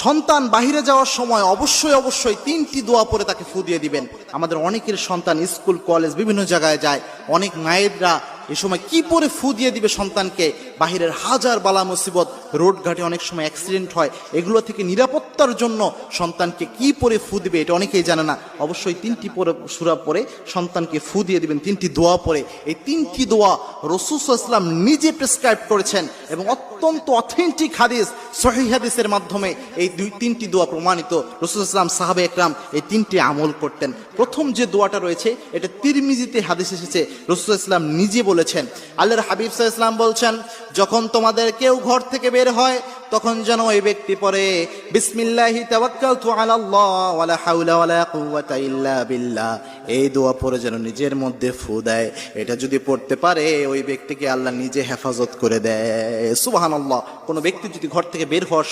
সন্তান বাহিরে যাওয়ার সময় অবশ্যই অবশ্যই তিনটি দোয়া পরে তাকে ফু দিয়ে দিবেন। আমাদের অনেকের সন্তান স্কুল, কলেজ, বিভিন্ন জায়গায় যায়। অনেক মায়েররা এ সময় কি পরে ফু দিয়ে দিবে সন্তানকে? বাহিরের হাজার বালা মুসিবত, রোড ঘাটে অনেক সময় অ্যাক্সিডেন্ট হয়। এগুলো থেকে নিরাপত্তার জন্য সন্তানকে কি পরে ফু দিবে এটা অনেকেই জানে না। অবশ্যই তিনটি পরে, সুরা পরে সন্তানকে ফু দিয়ে দিবেন, তিনটি দোয়া পরে। এই তিনটি দোয়া রসুস ইসলাম নিজে প্রেসক্রাইব করেছেন এবং অত্যন্ত অথেন্টিক হাদিস সহি হাদিসের মাধ্যমে এই দুই, তিনটি দোয়া প্রমাণিত। রসুল ইসলাম সাহাবে একরাম এই তিনটি আমল করতেন। প্রথম যে দোয়াটা রয়েছে, এটা তিরমিজিতে হাদিস এসেছে। রসুল ইসলাম নিজে বলেছেন। আল্লাহর হাবিব ইসলাম বলছেন, যখন তোমাদের কেউ ঘর থেকে বের হয়, তখন যেন ওই ব্যক্তি পরে বিসমিল্লাহি এই দোয়া পরে যেন নিজের মধ্যে ফু দেয়। এটা যদি পড়তে পারে, ওই ব্যক্তিকে আল্লাহ নিজে হেফাজত করে দেয়। সুবহানাল্লাহ, কোনো ব্যক্তি যদি ঘর থেকে বের হওয়ার